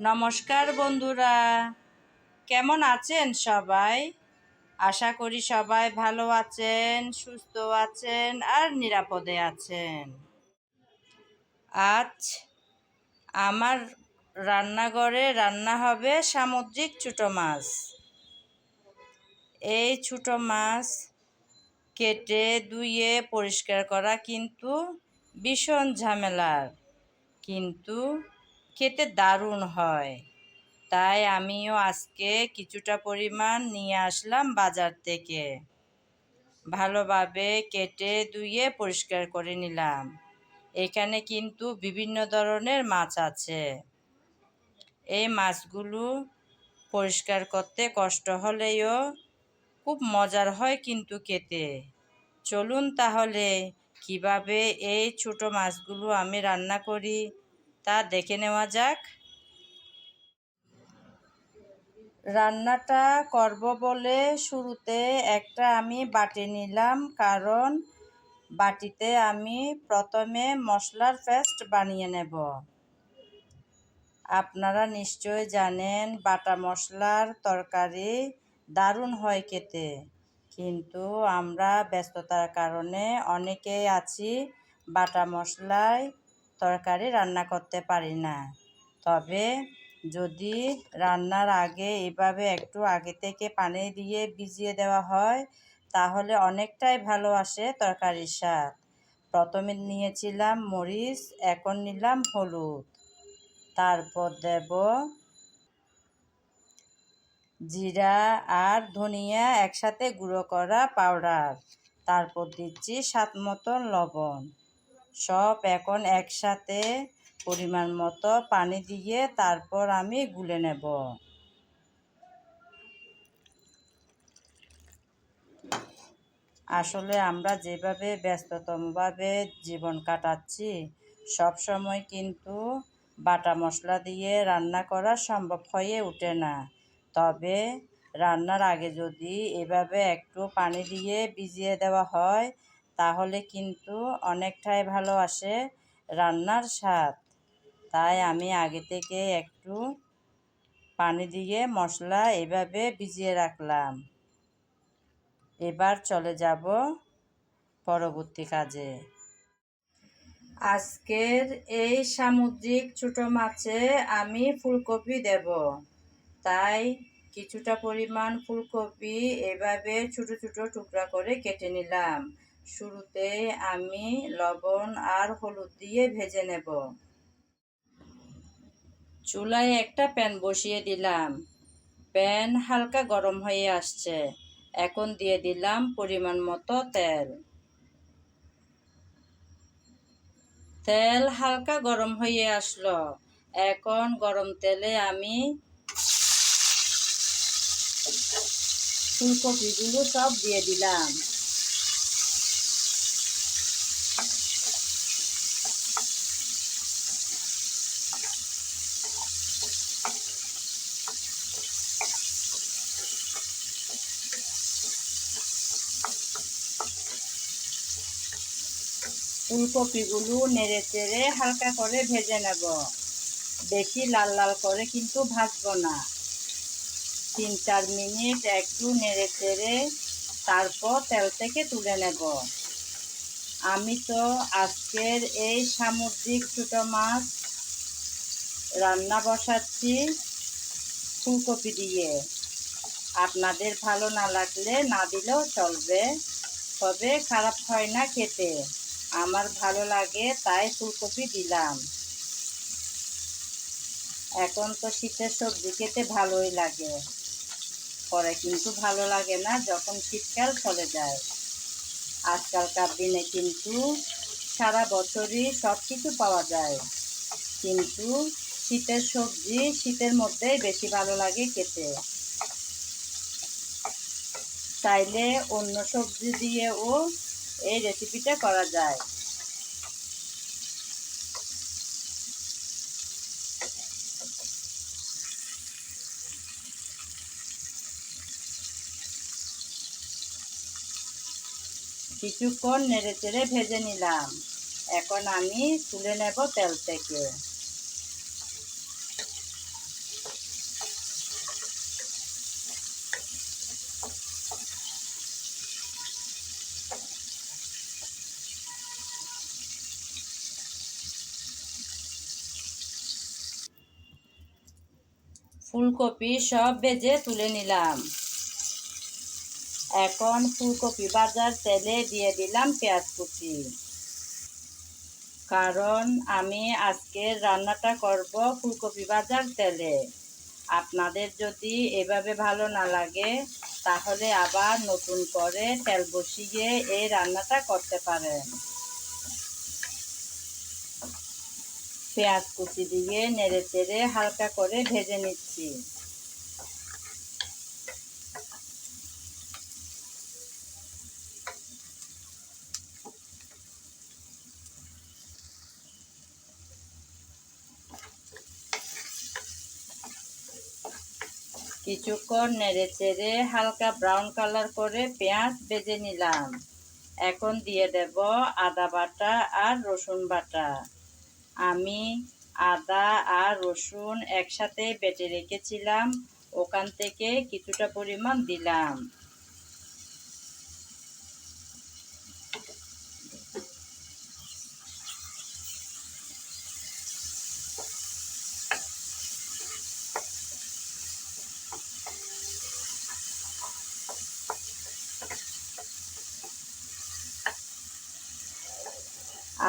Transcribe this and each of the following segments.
নমস্কার বন্ধুরা। কেমন আছেন সবাই? আশা করি সবাই ভালো আছেন, সুস্থ আছেন আর নিরাপদে আছেন। আজ আমার রান্নাঘরে রান্না হবে সামুদ্রিক ছোটো মাছ। এই ছোটো মাছ কেটে ধুয়ে পরিষ্কার করা কিন্তু ভীষণ ঝামেলার। কিন্তু খেতে দারুণ হয়। তাই আমিও আজকে কিছুটা পরিমাণ নিয়ে আসলাম বাজার থেকে। ভালোভাবে কেটে ধুয়ে পরিষ্কার করে নিলাম। এখানে কিন্তু বিভিন্ন ধরনের মাছ আছে। এই মাছগুলো পরিষ্কার করতে কষ্ট হলেও খুব মজার হয় কিন্তু খেতে। চলুন তাহলে কীভাবে এই ছোট মাছগুলো আমি রান্না করি তা দেখে নেওয়া যাক। রান্নাটা করব বলে শুরুতে একটা আমি বাটি নিলাম, কারণ বাটিতে আমি প্রথমে মশলার পেস্ট বানিয়ে নেব। আপনারা নিশ্চয় জানেন, বাটা মশলার তরকারি দারুণ হয় খেতে। কিন্তু আমরা ব্যস্ততার কারণে অনেকেই আছি বাটা মশলায় তরকারি রান্না করতে পারি না। তবে যদি রান্নার আগে এভাবে একটু আগে থেকে পানি দিয়ে ভিজিয়ে দেওয়া হয়, তাহলে অনেকটাই ভালো আসে তরকারির স্বাদ। প্রথমে নিয়েছিলাম মরিচ, এখন নিলাম হলুদ। তারপর দেব জিরা আর ধনিয়া একসাথে গুঁড়ো করা পাউডার। তারপর দিচ্ছি স্বাদ মতন লবণ। সব এখন একসাথে পরিমাণ মতো পানি দিয়ে তারপর আমি গুলে নেব। আসলে আমরা যেভাবে ব্যস্ততমভাবে জীবন কাটাচ্ছি, সব সময় কিন্তু বাটা মশলা দিয়ে রান্না করা সম্ভব হয়ে ওঠে না। তবে রান্নার আগে যদি এভাবে একটু পানি দিয়ে ভিজিয়ে দেওয়া হয় তাহলে কিন্তু অনেকটাই ভালো আসে রান্নার স্বাদ। তাই আমি আগে থেকে একটু পানি দিয়ে মশলা এভাবে ভিজিয়ে রাখলাম। এবার চলে যাব পরবর্তী কাজে। আজকের এই সামুদ্রিক ছোটো মাছে আমি ফুলকপি দেব। তাই কিছুটা পরিমাণ ফুলকপি এভাবে ছোটো ছোটো টুকরা করে কেটে নিলাম। শুরুতে আমি লবণ আর হলুদ দিয়ে ভেজে নেব। চুলায় একটা প্যান বসিয়ে দিলাম। প্যান হালকা গরম হয়ে আসছে। এখন দিয়ে দিলাম পরিমাণ মতো তেল। তেল হালকা গরম হয়ে আসলো। এখন গরম তেলে আমি ফুলকপিগুলো সব দিয়ে দিলাম। ফুলকপিগুলো নেড়ে চেড়ে হালকা করে ভেজে নেব। বেশি লাল লাল করে কিন্তু ভাজব না। তিন চার মিনিট একটু নেড়ে চেড়ে তারপর তেল থেকে তুলে নেব। আমি তো আজকের এই সামুদ্রিক ছোটো মাছ রান্না বসাচ্ছি ফুলকপি দিয়ে। আপনাদের ভালো না লাগলে না দিলেও চলবে, তবে খারাপ হয় না খেতে। আমার ভালো লাগে, তাই ফুলকপি দিলাম। এখন তো শীতের সবজি খেতে ভালোই লাগে। পরে কিন্তু ভালো লাগে না যখন শীতকাল চলে যায়। আজকালকার দিনে কিন্তু সারা বছরই সব কিছু পাওয়া যায়। কিন্তু শীতের সবজি শীতের মধ্যেই বেশি ভালো লাগে খেতে। চাইলে অন্য সবজি দিয়েও এই রেসিপিটা করা যায়। কিছুক্ষণ নেড়ে চেড়ে ভেজে নিলাম। এখন আমি তুলে নেব তেল থেকে। ফুলকপি সব ভেজে তুলে নিলাম। এখন ফুলকপি বাজার তেলে দিয়ে দিলাম পেঁয়াজ কুচি। কারণ আমি আজকে রান্নাটা করব ফুলকপি বাজার তেলে। আপনাদের যদি এভাবে ভালো না লাগে, তাহলে আবার নতুন করে তেল বসিয়ে এই রান্নাটা করতে পারেন। পেঁয়াজ কুচি দিয়ে নেড়ে চেড়ে হালকা করে ভেজে নিচ্ছি। কিছুক্ষণ নেড়ে চেড়ে হালকা ব্রাউন কালার করে পেঁয়াজ ভেজে নিলাম। এখন দিয়ে দেব আদা বাটা আর রসুন বাটা। আমি আদা আর রসুন একসাথে বেটে রেখেছিলাম। ওখান থেকে কিছুটা পরিমাণ দিলাম।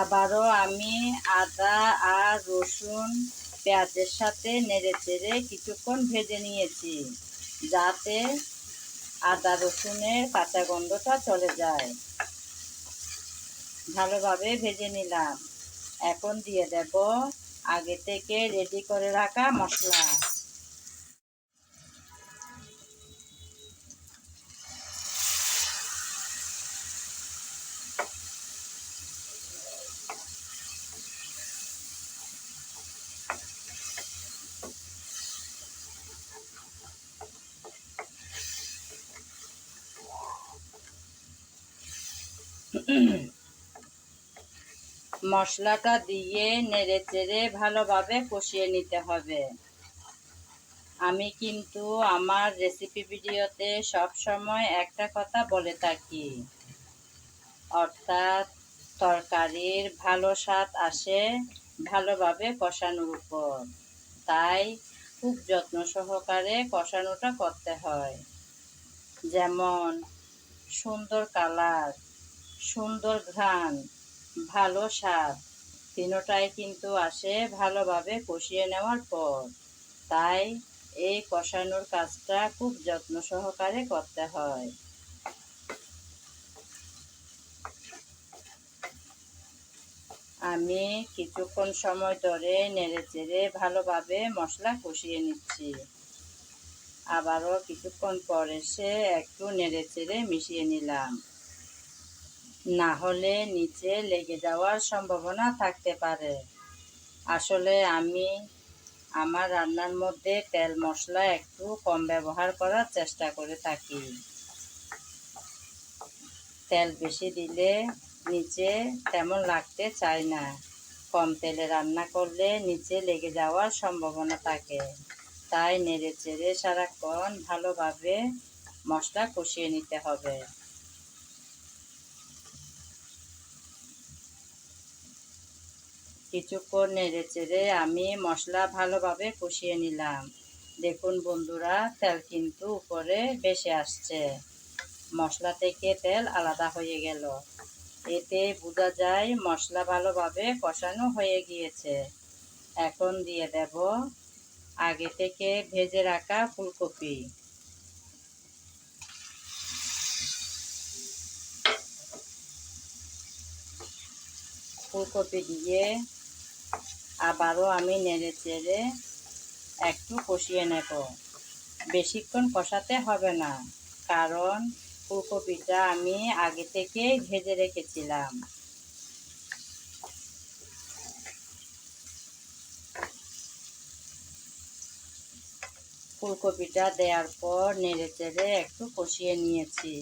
আবারও আমি আদা আর রসুন পেঁয়াজের সাথে নেড়ে চেড়ে কিছুক্ষণ ভেজে নিয়েছি, যাতে আদা রসুনের কাঁচা গন্ধটা চলে যায়। ভালোভাবে ভেজে নিলাম। এখন দিয়ে দেব আগে থেকে রেডি করে রাখা মশলা। মশলাটা দিয়ে নেড়ে চেড়ে ভালোভাবে কষিয়ে নিতে হবে। আমি কিন্তু আমার রেসিপি ভিডিওতে সব সময় একটা কথা বলে থাকি। অর্থাৎ তরকারির ভালো স্বাদ আসে ভালোভাবে কষানোর উপর। তাই খুব যত্ন সহকারে কষানোটা করতে হয়। যেমন সুন্দর কালার সুন্দর ঘ্রাণ, ভালো স্বাদ। তিনোটাই কিন্তু আসে ভালোভাবে কষিয়ে নেওয়ার পর। তাই এই কষানোর কাজটা খুব যত্ন সহকারে করতে হয়। আমি কিছুক্ষণ সময় ধরে নেড়ে চেড়ে ভালোভাবে মশলা কষিয়ে নিচ্ছি। আবারও কিছুক্ষণ পর এসে একটু নেড়ে চেড়ে মিশিয়ে নিলাম। না হলে নিচে লেগে যাওয়ার সম্ভাবনা থাকতে পারে। আসলে আমি আমার রান্নার মধ্যে তেল মশলা একটু কম ব্যবহার করার চেষ্টা করে থাকি। তেল বেশি দিলে নিচে তেমন লাগতে চায় না। কম তেলে রান্না করলে নিচে লেগে যাওয়ার সম্ভাবনা থাকে। তাই নেড়ে চেড়ে সারাক্ষণ ভালোভাবে মশলা কষিয়ে নিতে হবে। কিছুক্ষণ নেড়ে চেড়ে আমি মশলা ভালোভাবে কষিয়ে নিলাম। দেখুন বন্ধুরা, তেল কিন্তু উপরে বেশি আসছে। মশলা থেকে তেল আলাদা হয়ে গেল। এতে বোঝা যায় মশলা ভালোভাবে কষানো হয়ে গিয়েছে। এখন দিয়ে দেব আগে থেকে ভেজে রাখা ফুলকপি। ফুলকপি দিয়ে আবারও আমি নেড়ে চেড়ে একটু কষিয়ে নেব। বেশিক্ষণ কষাতে হবে না, কারণ ফুলকপিটা আমি আগে থেকেই ভেজে রেখেছিলাম। ফুলকপিটা দেওয়ার পর নেড়ে চেড়ে একটু কষিয়ে নিয়েছি।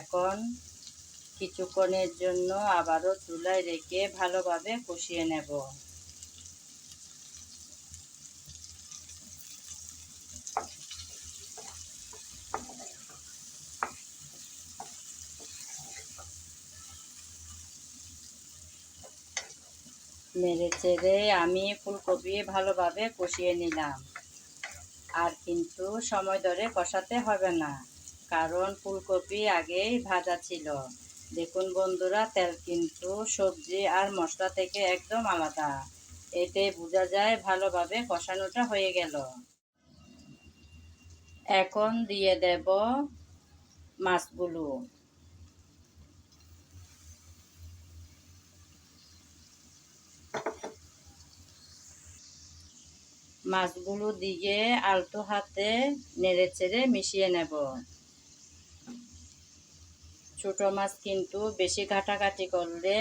এখন কিছুক্ষণের জন্য আবারও চুলায় রেখে ভালোভাবে কষিয়ে নেব। নেড়ে চেড়ে আমি ফুলকপি ভালোভাবে কষিয়ে নিলাম। আর কিন্তু সময় ধরে কষাতে হবে না, কারণ ফুলকপি আগেই ভাজা ছিল। দেখুন বন্ধুরা, তেল কিন্তু সবজি আর মশলা থেকে একদম আলাদা। এতে বোঝা যায় ভালোভাবে কষানোটা হয়ে গেল। এখন দিয়ে দেব মাছগুলো। মাছগুলো দিয়ে আলতো হাতে নেড়ে চেড়ে মিশিয়ে নেব। ছোট মাছ কিন্তু বেশি ঘাটাঘাটি করলে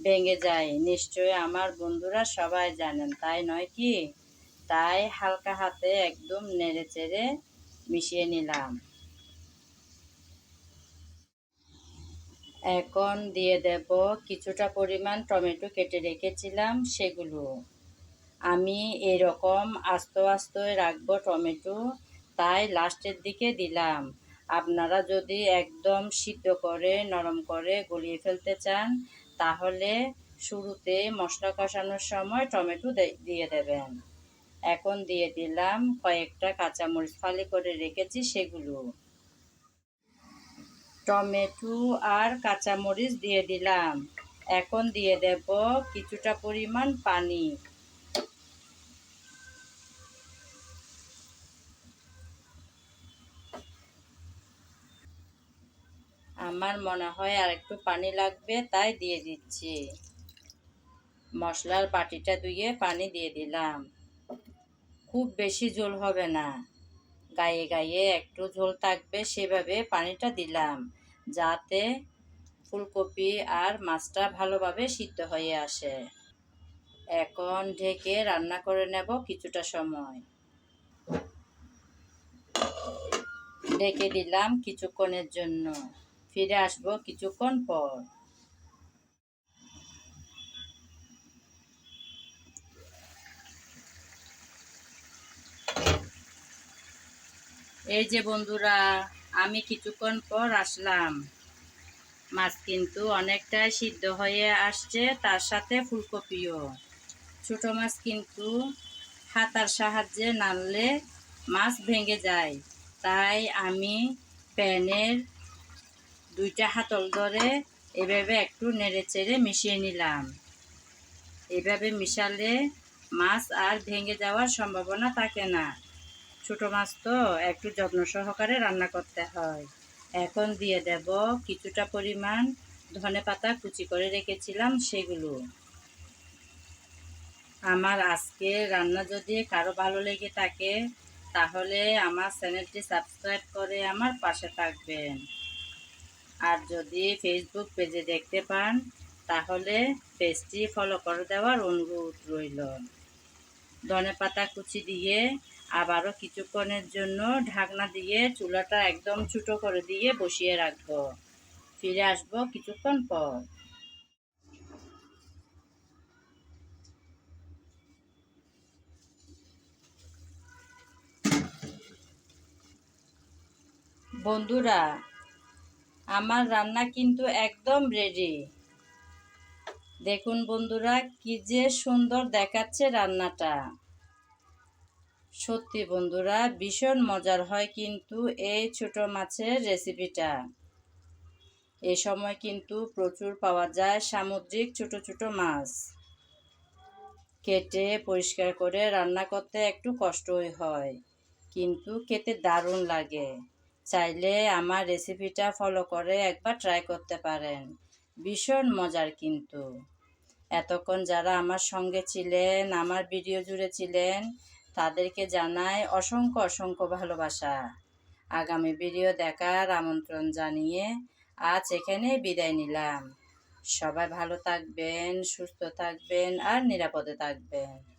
ভেঙে যায়। নিশ্চয় আমার বন্ধুরা সবাই জানেন, তাই নয় কি? তাই হালকা হাতে একদম নেড়ে চেড়ে মিশিয়ে নিলাম। এখন দিয়ে দেব কিছুটা পরিমাণ টমেটো কেটে রেখেছিলাম সেগুলো। আমি এরকম আস্ত আস্ত রাখব টমেটো, তাই লাস্টের দিকে দিলাম। আপনারা যদি একদম সিদ্ধ করে, নরম করে গলিয়ে ফেলতে চান, তাহলে শুরুতে মশলা কষানোর সময় টমেটো দিয়ে দেবেন। এখন দিয়ে দিলাম কয়েকটা কাঁচামরিচ ফালি করে রেখেছি সেগুলো। টমেটো আর কাঁচামরিচ দিয়ে দিলাম। এখন দিয়ে দেব কিছুটা পরিমাণ পানি। আমার মনে হয় আর একটু পানি লাগবে, তাই দিয়ে দিচ্ছি। মশলার বাটিটা ধুয়ে পানি দিয়ে দিলাম। খুব বেশি ঝোল হবে না। গায়ে গায়ে একটু ঝোল থাকবে, সেভাবে পানিটা দিলাম, যাতে ফুলকপি আর মাছটা ভালোভাবে সিদ্ধ হয়ে আসে। এখন ঢেকে রান্না করে নেব কিছুটা সময়। ঢেকে দিলাম কিছুক্ষণের জন্য। ফিরে আসব কিছুক্ষণ পর। এই যে বন্ধুরা, আমি কিছুক্ষণ পর আসলাম। মাছ কিন্তু অনেকটাই সিদ্ধ হয়ে আসছে, তার সাথে ফুলকপিও। ছোট মাছ কিন্তু হাতার সাহায্যে নাড়লে মাছ ভেঙে যায়। তাই আমি প্যানের দুইটা হাতল ধরে এভাবে একটু নেড়ে চেড়ে মিশিয়ে নিলাম। এভাবে মিশালে মাছ আর ভেঙে যাওয়ার সম্ভাবনা থাকে না। ছোটো মাছ তো একটু যত্ন সহকারে রান্না করতে হয়। এখন দিয়ে দেব কিছুটা পরিমাণ ধনে পাতা কুচি করে রেখেছিলাম সেগুলো। আমার আজকে রান্না যদি কারও ভালো লেগে থাকে, তাহলে আমার চ্যানেলটি সাবস্ক্রাইব করে আমার পাশে থাকবেন। আর যদি ফেসবুক পেজে দেখতে পান, তাহলে পেজটি ফলো করে দেওয়ার অনুরোধ রইল। ধনে পাতা কুচি দিয়ে আবারও কিছুক্ষণের জন্য ঢাকনা দিয়ে চুলাটা একদম ছোটো করে দিয়ে বসিয়ে রাখব। ফিরে আসব কিছুক্ষণ পর। বন্ধুরা আমার রান্না কিন্তু একদম রেডি দেখুন বন্ধুরা, কি যে সুন্দর দেখাচ্ছে রান্নাটা। সত্যি বন্ধুরা, ভীষণ মজার হয় কিন্তু এই ছোট মাছের রেসিপিটা এ সময় কিন্তু প্রচুর পাওয়া যায় সামুদ্রিক ছোট ছোট মাছ। কেটে পরিষ্কার করে রান্না করতে একটু কষ্টই হয়, কিন্তু খেতে দারুণ লাগে। চাইলে আমার রেসিপিটা ফলো করে একবার ট্রাই করতে পারেন। ভীষণ মজার কিন্তু। এতক্ষণ যারা আমার সঙ্গে ছিলেন, আমার ভিডিও জুড়ে ছিলেন, তাদেরকে জানাই অসংখ্য অসংখ্য ভালোবাসা। আগামী ভিডিও দেখার আমন্ত্রণ জানিয়ে আজ এখানে বিদায় নিলাম। সবাই ভালো থাকবেন, সুস্থ থাকবেন আর নিরাপদে থাকবেন।